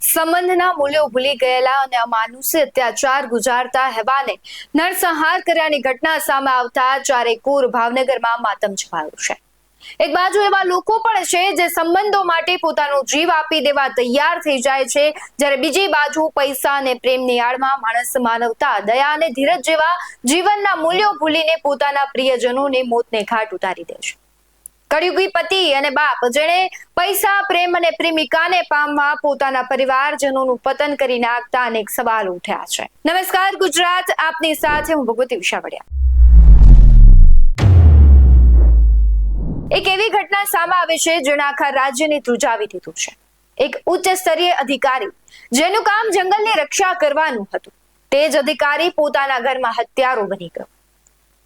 સંબંધના મૂલ્યો ભૂલી ગયેલા અને અમાનુષી અત્યાચાર ગુજારતા હેવાને નરસંહાર કર્યાની ઘટના સામે આવતા ચારેકોર ભાવનગરમાં માતમ છવાયો છે. એક બાજુ એવા લોકો પણ છે જે સંબંધો માટે પોતાનો જીવ આપી દેવા તૈયાર થઈ જાય છે, જ્યારે બીજી બાજુ પૈસા અને પ્રેમની આડમાં માણસ માનવતા, દયા અને ધીરજ જેવા જીવનના મૂલ્યો ભૂલીને પોતાના પ્રિયજનોને મોતને ઘાટ ઉતારી દે છે. કળિયુગી પતિ અને બાપ જેણે પૈસા, પ્રેમ અને પ્રેમિકાને પામવા પોતાના પરિવારજનોનું પતન કરી નાખતા અનેક સવાલ ઉઠ્યા છે. નમસ્કાર, ગુજરાત આપની સાથે, હું ભગવતી વિશાવડિયા એક એવી ઘટના સામે આવે છે જેણે આખા રાજ્યને ધ્રુજાવી દીધું છે. એક ઉચ્ચ સ્તરીય અધિકારી જેનું કામ જંગલની રક્ષા કરવાનું હતું. તે જ અધિકારી પોતાના ઘરમાં હત્યારો બની ગયો.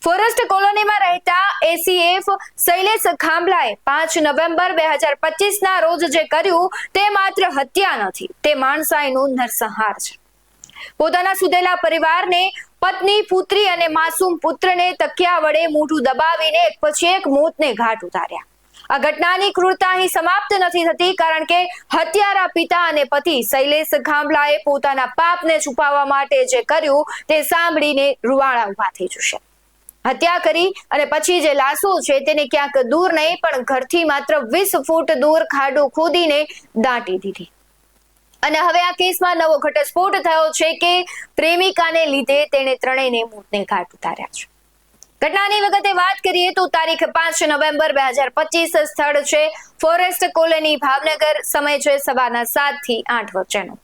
ફોરેસ્ટ કોલોનીમાં રહેતા એસીએફ શૈલેષ ખાંભલાએ પાંચ નવેમ્બર બે હજાર પચીસ ના રોજ જે કર્યું તે માત્ર હત્યા નથી, તે માણસાઈનું નરસંહાર છે. પોતાના સુધેલા પરિવારને પત્ની, પુત્રી અને માસૂમ પુત્રને તકિયા વડે મોઢું દબાવીને એક પછી એક મોતને ઘાટ ઉતાર્યા. આ ઘટનાની ક્રૂરતા અહીં સમાપ્ત નથી થતી કારણ કે હત્યારા પિતા અને પતિ શૈલેષ ખાંભલાએ પોતાના પાપને છુપાવવા માટે જે કર્યું તે સાંભળીને રૂવાળા ઊભા થઈ જશે. હત્યા કરી અને પછી જે લાશો છે તેને ક્યાંક દૂર નહીં, પણ ઘરથી માત્ર વીસ ફૂટ દૂર ખાડું ખોદીને દાટી દીધી. અને હવે આ કેસમાં નવો ઘટસ્ફોટ થયો છે કે પ્રેમિકાને લીધે તેણે ત્રણેયને મોતને ઘાટ ઉતાર્યા છે. ઘટનાની વખતે વાત કરીએ તો તારીખ પાંચ નવેમ્બર બે હજાર પચીસ સ્થળ છે. Forest colony Bhavnagar. સમય છે સવારના સાતથી આઠ વચ્ચેનો.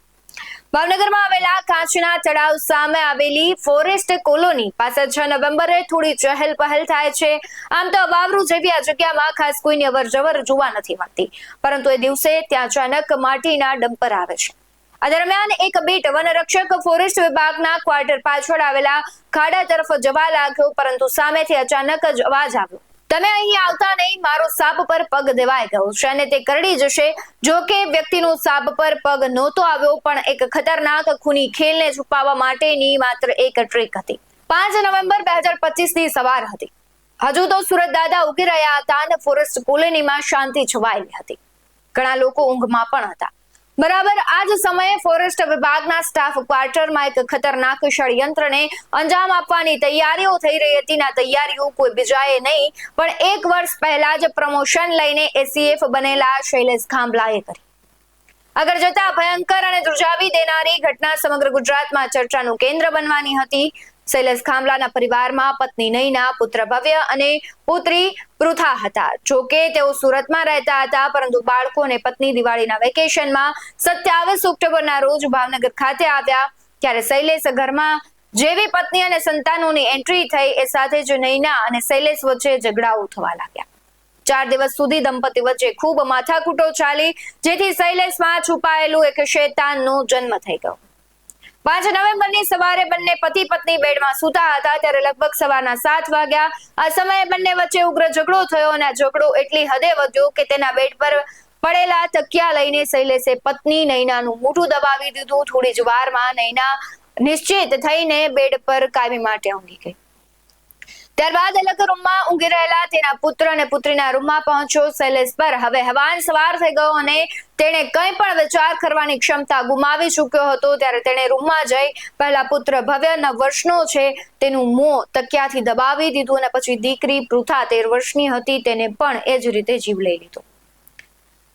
ભાવનગરમાં આવેલા કાંચના તળાવ સામે આવેલી ફોરેસ્ટ કોલોની પાસે છ નવેમ્બરે થોડી ચહેલ પહેલ થાય છે. આમ તો અબાવરું જેવી આ જગ્યામાં ખાસ કોઈની અવર જવર જોવા નથી મળતી. પરંતુ એ દિવસે ત્યાં અચાનક માટીના ડમ્પર આવે છે. આ દરમિયાન એક બીટ વનરક્ષક ફોરેસ્ટ વિભાગના ક્વાર્ટર પાછળ આવેલા ખાડા તરફ જવા લાગ્યો પરંતુ સામેથી અચાનક જ અવાજ આવ્યો. તમે અહીં આવતા નહીં, મારો સાપ પર પગ દેવાઈ ગયો છે અને તે કરડી જશે. જો કે વ્યક્તિનો સાપ પર પગ નહોતો આવ્યો, પણ એક ખતરનાક ખૂની ખેલને છુપાવવા માટેની માત્ર એક ટ્રીક હતી. પાંચ નવેમ્બર બે હજાર પચીસની સવાર હતી. હજુ તો સુરત દાદા ઉગી રહ્યા હતા અને ફોરેસ્ટ કોલોનીમાં શાંતિ છવાયેલી હતી. ઘણા લોકો ઊંઘમાં પણ હતા. બરાબર આ જ સમયે ફોરેસ્ટ વિભાગના સ્ટાફ ક્વાર્ટરમાં એક ખતરનાક ષડયંત્રને અંજામ આપવાની તૈયારીઓ થઈ રહી હતી ના તૈયારીઓ કોઈ બીજાએ નહીં, પણ એક વર્ષ પહેલા જ પ્રમોશન લઈને એસીએફ બનેલા શૈલેષ ખાંભલાએ કરી. આગળ જતા ભયંકર અને ધ્રુજાવી દેનારી ઘટના સમગ્ર ગુજરાતમાં ચર્ચાનું કેન્દ્ર બનવાની હતી શૈલેષ ખામલાના પરિવારમાં પત્ની નૈના, પુત્ર ભવ્ય અને પુત્રી પૃથા હતા. જોકે તેઓ સુરતમાં રહેતા હતા, પરંતુ બાળકો અને પત્ની દિવાળીના વેકેશનમાં સત્યાવીસ ઓક્ટોબરના રોજ ભાવનગર ખાતે આવ્યા. ત્યારે શૈલેષ ઘરમાં જેવી પત્ની અને સંતાનોની એન્ટ્રી થઈ, એ સાથે જ નૈના અને શૈલેષ વચ્ચે ઝઘડાઓ થવા લાગ્યા. ચાર દિવસ સુધી દંપતી વચ્ચે ખૂબ માથાકૂટો ચાલી, જેથી શૈલેષમાં છુપાયેલું એક શેતાનનો જન્મ થઈ ગયો. પાંચ નવેમ્બરની સવારે બંને પતિ પત્ની બેડમાં સૂતા હતા ત્યારે લગભગ સવારના સાત વાગ્યા આ સમયે બંને વચ્ચે ઉગ્ર ઝઘડો થયો અને ઝઘડો એટલી હદે વધ્યો કે તેના બેડ પર પડેલા તકિયા લઈને શૈલેષે પત્ની નૈનાનું મોઢું દબાવી દીધું. થોડી જ વારમાં નૈના નિશ્ચિત થઈને બેડ પર કાયમી માટે ઊંઘી ગઈ. ત્યારબાદ અલગ રૂમમાં ઊંઘી રહેલા તેના પુત્ર અને પુત્રીના રૂમમાં પહોંચ્યો શૈલેષ પર હવે હવાન સવાર થઈ ગયો અને તેણે કંઈ પણ વિચાર કરવાની ક્ષમતા ગુમાવી ચૂક્યો હતો ત્યારે તેણે રૂમમાં જઈ પહેલા પુત્ર ભવ્ય નવ વર્ષનો છે તેનું મોં તકિયાથી દબાવી દીધું અને પછી દીકરી પૃથા તેર વર્ષની હતી તેને પણ એ જ રીતે જીવ લઈ લીધો.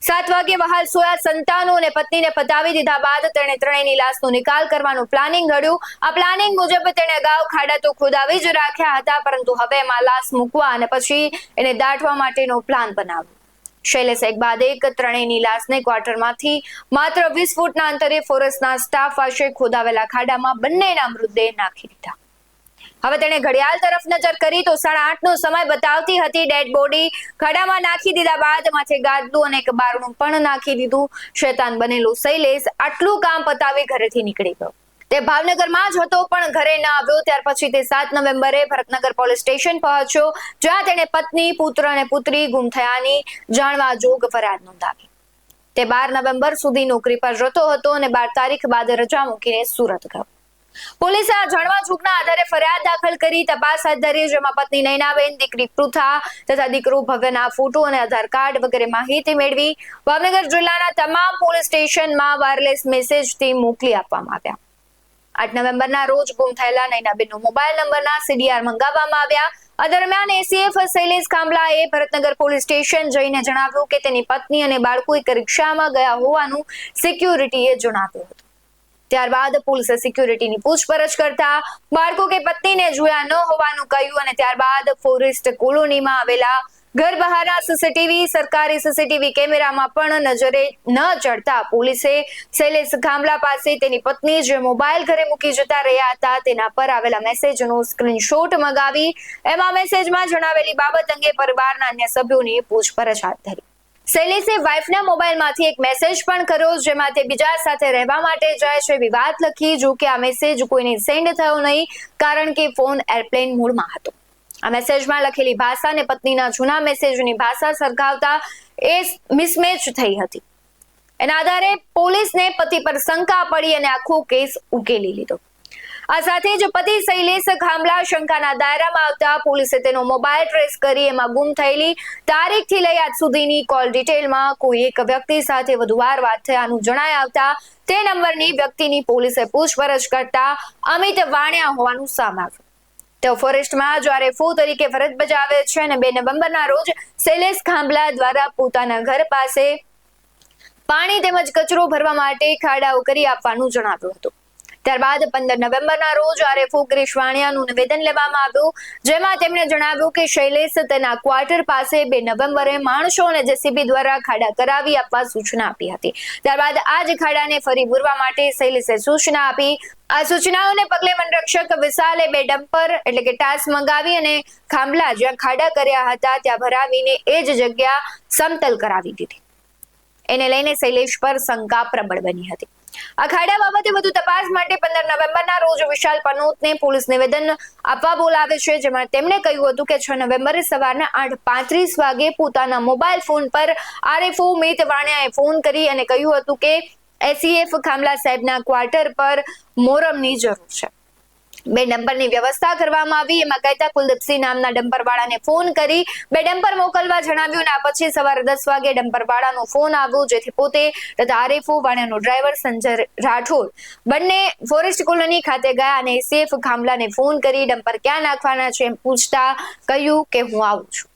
સાત વાગે વહાલ સોયા સંતાનો અને પત્નીને પતાવી દીધા બાદ તેણે ત્રણેયની લાશનો નિકાલ કરવાનું પ્લાનિંગ ઘડ્યું. આ પ્લાનિંગ મુજબ તેણે અગાઉ ખાડા તો ખોદાવી જ રાખ્યા હતા, પરંતુ હવે એમાં લાશ મૂકવા અને પછી એને દાટવા માટેનો પ્લાન બનાવ્યો. શૈલેષ એક બાદ એક, ત્રણેયની લાશને ક્વાર્ટરમાંથી માત્ર વીસ ફૂટના અંતરે ફોરેસ્ટના સ્ટાફ પાસે ખોદાવેલા ખાડામાં બંનેના મૃતદેહ નાખી દીધા. હવે તેણે ઘડિયાળ તરફ નજર કરી તો સાડા આઠ નો સમય બતાવતી હતી ડેડ બોડી ખડામાં નાખી દીધા બાદ માથે ગાદલું અને એક બારણું પણ નાખી દીધું. શેતાન બનેલું શૈલેષ આટલું કામ પતાવી ઘરેથી નીકળી ગયો. તે ભાવનગરમાં જ હતો પણ ઘરે ન આવ્યો. ત્યાર પછી તે સાત નવેમ્બરે ભરતનગર પોલીસ સ્ટેશન પહોંચ્યો, જ્યાં તેણે પત્ની, પુત્ર અને પુત્રી ગુમ થયાની જાણવા જોગ ફરિયાદ નોંધાવી. તે બાર નવેમ્બર સુધી નોકરી પર જતો હતો અને બાર તારીખ બાદ રજા મૂકીને સુરત ગયો. પોલીસે આ જાણવા જોગના આધારે ફરિયાદ દાખલ કરી તપાસ હાથ ધરી જેમાં પત્ની નૈનાબેન, દીકરી પૃથા તથા દીકરો ભગનના ફોટો અને આધાર કાર્ડ વગેરે માહિતી મેળવી ભાવનગર જિલ્લાના તમામ પોલીસ સ્ટેશનમાં વાયરલેસ મેસેજથી મોકલી આપવામાં આવ્યા. આઠ નવેમ્બરના રોજ ગુમ થયેલા નૈનાબેનનો મોબાઈલ નંબરના સીડીઆર મંગાવવામાં આવ્યા. આ દરમિયાન એસીએફ શૈલેષ કામલાએ ભરતનગર પોલીસ સ્ટેશન જઈને જણાવ્યું કે તેની પત્ની અને બાળકો એક રિક્ષામાં ગયા હોવાનું સિક્યુરિટીએ જણાવ્યું હતું. ત્યારબાદ પોલીસે સિક્યુરિટીની પૂછપરછ કરતા બાળકો કે પત્નીને જોયા ન હોવાનું કહ્યું અને ત્યારબાદ ફોરેસ્ટ કોલોનીમાં આવેલા ઘર બહારના સીસીટીવી, સરકારી સીસીટીવી કેમેરામાં પણ નજરે ન ચડતા પોલીસે શૈલેષ ગામલા પાસે તેની પત્ની જે મોબાઈલ ઘરે મૂકી જતા રહ્યા હતા તેના પર આવેલા મેસેજનો સ્ક્રીનશોટ મગાવી એમાં મેસેજમાં જણાવેલી બાબત અંગે પરિવારના અન્ય સભ્યોની પૂછપરછ હાથ ધરી. શૈલેષે વાઇફના મોબાઈલમાંથી એક મેસેજ પણ કર્યો, જેમાં તે બીજા સાથે રહેવા માટે જાય છે. એવી વાત લખી જો કે આ મેસેજ કોઈને સેન્ડ થયો નહીં, કારણ કે ફોન એરપ્લેન મોડમાં હતો. આ મેસેજમાં લખેલી ભાષા અને પત્નીના જૂના મેસેજની ભાષા સરખાવતા એ મિસમેચ થઈ હતી. એના આધારે પોલીસને પતિ પર શંકા પડી અને આખો કેસ ઉકેલી લીધો. આ સાથે જ પતિ શૈલેષ ખામલા શંકાના દાયરામાં આવતા પોલીસે તેનો મોબાઈલ ટ્રેસ કરી એમાં ગુમ થયેલી તારીખથી લઈ આજ સુધીની કોલ ડિટેલમાં કોઈ એક વ્યક્તિ સાથે વધુ વાર વાત થયાનું જણાય આવતા તે નંબરની વ્યક્તિની પોલીસે પૂછપરછ કરતા અમિત વાણિયા હોવાનું સામે આવ્યું. તેઓ ફોરેસ્ટમાં જ્યારે ફો તરીકે ફરજ બજાવે છે અને બે નવેમ્બરના રોજ શૈલેષ ખાંભલા દ્વારા પોતાના ઘર પાસે પાણી તેમજ કચરો ભરવા માટે ખાડાઓ કરી આપવાનું જણાવ્યું હતું. ત્યારબાદ પંદર નવેમ્બરના રોજ આરએફઓ ગિરીશ વાણિયાનું નિવેદન લેવામાં આવ્યું, જેમાં તેમણે જણાવ્યું કે શૈલેષ તેના ક્વાર્ટર પાસે બે નવેમ્બરે માણસો અને જેસીબી દ્વારા ખાડા કરાવી આપવા સૂચના આપી હતી. ત્યારબાદ આ જ ખાડાને ફરી પૂરવા માટે શૈલેષે સૂચના આપી. આ સૂચનાઓને પગલે વનરક્ષક વિશાલે બે ડમ્પર એટલે કે ટાસ મંગાવી અને ખાંભલા જ્યાં ખાડા કર્યા હતા ત્યાં ભરાવીને એ જ જગ્યા સમતલ કરાવી દીધી. એને લઈને શૈલેષ પર શંકા પ્રબળ બની હતી. આ બાબતે વધુ તપાસ માટે પંદર નવેમ્બરના રોજ વિશાલ પનોતને પોલીસ નિવેદન આપવા બોલાવે છે, જેમાં તેમણે કહ્યું હતું કે છ નવેમ્બરે સવારના આઠ પાંત્રીસ વાગે પોતાના મોબાઈલ ફોન પર આરએફઓ મિત વાણિયાએ ફોન કરી અને કહ્યું હતું કે એસીએફ ખામલા સાહેબના ક્વાર્ટર પર મોરમની જરૂર છે. બે ડમ્પરની વ્યવસ્થા કરવામાં આવી. એમાં કહેતા કુલદીપસિંહ નામના ડમ્પરવાળાને ફોન કરી બે ડમ્પર મોકલવા જણાવ્યું આ પછી સવારે દસ વાગે ડમ્પરવાળાનો ફોન આવ્યો, જેથી પોતે તથા આરેફો, વાણિયાનો ડ્રાઈવર, સંજય રાઠોડ બંને ફોરેસ્ટ કોલોની ખાતે ગયા અને સેફ ખામલાને ફોન કરી ડમ્પર ક્યાં નાખવાના છે એમ પૂછતા કહ્યું કે હું આવું છું.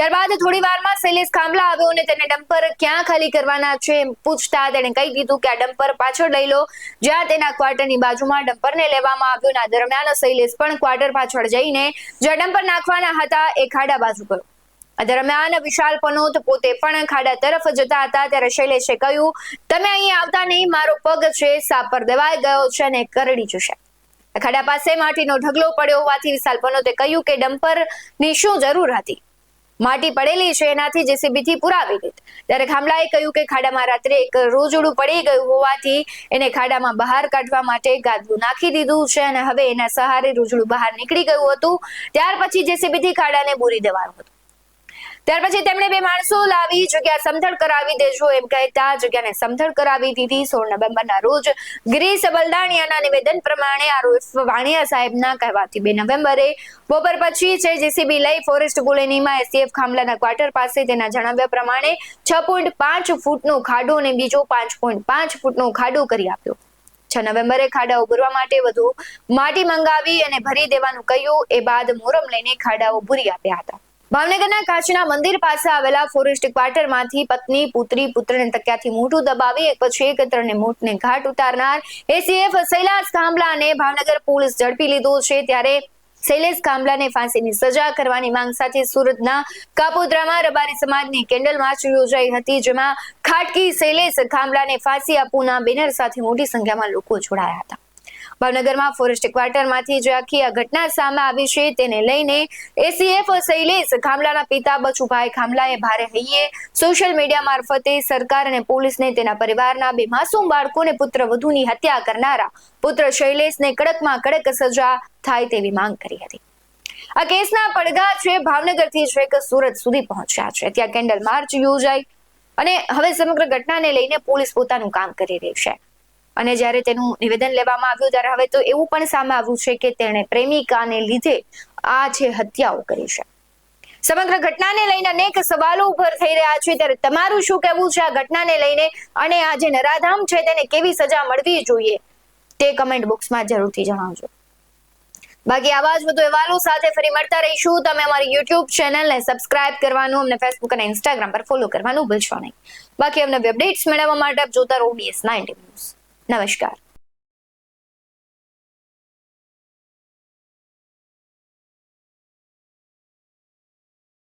ત્યારબાદ થોડી વારમાં શૈલેષ ખાંભલા આવ્યો અને તેને ડમ્પર ક્યાં ખાલી કરવાના છે પૂછતા તેણે કહી દીધું કે આ ડમ્પર પાછળ લઈ લો. જ્યાં તેના ક્વાર્ટરની બાજુમાં ડમ્પરને લેવામાં આવ્યો આ દરમિયાન શૈલેષ પણ ક્વાર્ટર પાછળ જઈને જ્યાં ડમ્પર નાખવાના હતા એ ખાડા બાજુ ગયો દરમિયાન વિશાલ પનોત પોતે પણ ખાડા તરફ જતા હતા. ત્યારે શૈલેષે કહ્યું, તમે અહીં આવતા નહીં, મારો પગ છે સાપર દેવાઈ ગયો છે અને કરડી જશે. ખાડા પાસે માટીનો ઢગલો પડ્યો હોવાથી વિશાલ પનોતે કહ્યું કે ડમ્પરની શું જરૂર હતી? માટી પડેલી છે, એનાથી જેસીબી થી પુરાવી દીધ. ત્યારે ખામલાએ કહ્યું કે ખાડામાં રાત્રે એક રોજડું પડી ગયું હોવાથી એને ખાડામાં બહાર કાઢવા માટે ગાદલું નાખી દીધું છે અને હવે એના સહારે રોજડું બહાર નીકળી ગયું હતું. ત્યાર પછી જેસીબી થી ખાડાને બોરી દેવાનું હતું. ત્યાર પછી તેમણે બે માણસો લાવી જગ્યા સમથળ કરાવી દેજો એમ કહેતા જગ્યાને સમથળ કરાવી દીધી. સોળ નવેમ્બરના રોજ ગિરીશ બલદાણિયાના નિવેદન પ્રમાણે આરોફ વાણિયા સાહેબના કહેવાથી બે નવેમ્બરે બપોર પછી છે જેસીબી લઈ ફોરેસ્ટ કોલોનીમાં એસટીએફ ખામલાના ક્વાર્ટર પાસે તેના જણાવ્યા પ્રમાણે છ પોઈન્ટ પાંચ ફૂટનું ખાડું અને બીજો પાંચ પોઈન્ટ પાંચ ફૂટનું ખાડું કરી આપ્યો. છ નવેમ્બરે ખાડાઓ ઉભરવા માટે વધુ માટી મંગાવી અને ભરી દેવાનું કહ્યું. એ બાદ મોરમ લઈને ખાડાઓ ભૂરી આપ્યા હતા. ભાવનગરના કાચના મંદિર પાસે આવેલા ફોરેસ્ટ ક્વાર્ટરમાંથી પત્ની, પુત્રી, પુત્રને તક્યાથી મોઢું દબાવી એક પછી એક ત્રણને મોટને ઘાટ ઉતારનાર એસીએફ શૈલાસ કામલાને ભાવનગર પોલીસ ઝડપી લીધો છે. ત્યારે શૈલેષ કામલાને ફાંસીની સજા કરવાની માંગ સાથે સુરતના કાપોદ્રામાં રબારી સમાજની કેન્ડલ માર્ચ યોજાઈ હતી, જેમાં ખાટકી શૈલેષ કામલાને ફાંસી આપવાના બેનર સાથે મોટી સંખ્યામાં લોકો જોડાયા હતા. ભાવનગરમાં ફોરેસ્ટ ક્વાર્ટરમાંથી જે આખી આ ઘટના સામે આવી છે તેને લઈને એસીએફ શૈલેષ ખામલાના પિતા બચુભાઈ ખામલાએ ભારે હૈયે. સોશિયલ મીડિયા મારફતે સરકાર અને પોલીસને તેના પરિવારના બે માસૂમ બાળકોને પુત્ર વધુની હત્યા કરનારા પુત્ર શૈલેષને કડકમાં કડક સજા થાય તેવી માંગ કરી હતી. આ કેસના પડઘા છે ભાવનગરથી છેક સુરત સુધી પહોંચ્યા છે. ત્યાં કેન્ડલ માર્ચ યોજાઈ અને હવે સમગ્ર ઘટનાને લઈને પોલીસ પોતાનું કામ કરી રહી છે. અને જ્યારે તેનું નિવેદન લેવામાં આવ્યું ત્યારે હવે તો એવું પણ સામે આવ્યું છે કે તેણે પ્રેમિકાને લીધે આ છે હત્યાઓ કરી છે. સમગ્ર ઘટનાને લઈને અનેક સવાલો ઉભર થઈ રહ્યા છે. ત્યારે તમારું શું કહેવું છે આ ઘટનાને લઈને? અને આ જે નરાધામ છે તેને કેવી સજા મળવી જોઈએ? તે કમેન્ટ બોક્સમાં જરૂરથી જણાવજો. બાકી આવા જ વધુ અહેવાલો સાથે ફરી મળતા રહીશું. તમે અમારી યુટ્યુબ ચેનલને સબસ્ક્રાઇબ કરવાનું, અમને ફેસબુક અને ઇન્સ્ટાગ્રામ પર ફોલો કરવાનું ભૂલશો નહીં. બાકી અમને અપડેટ્સ મેળવવા માટે આપ જોતા રહો બીએસ નાઇન્ટી ન્યૂઝ નમસ્કાર.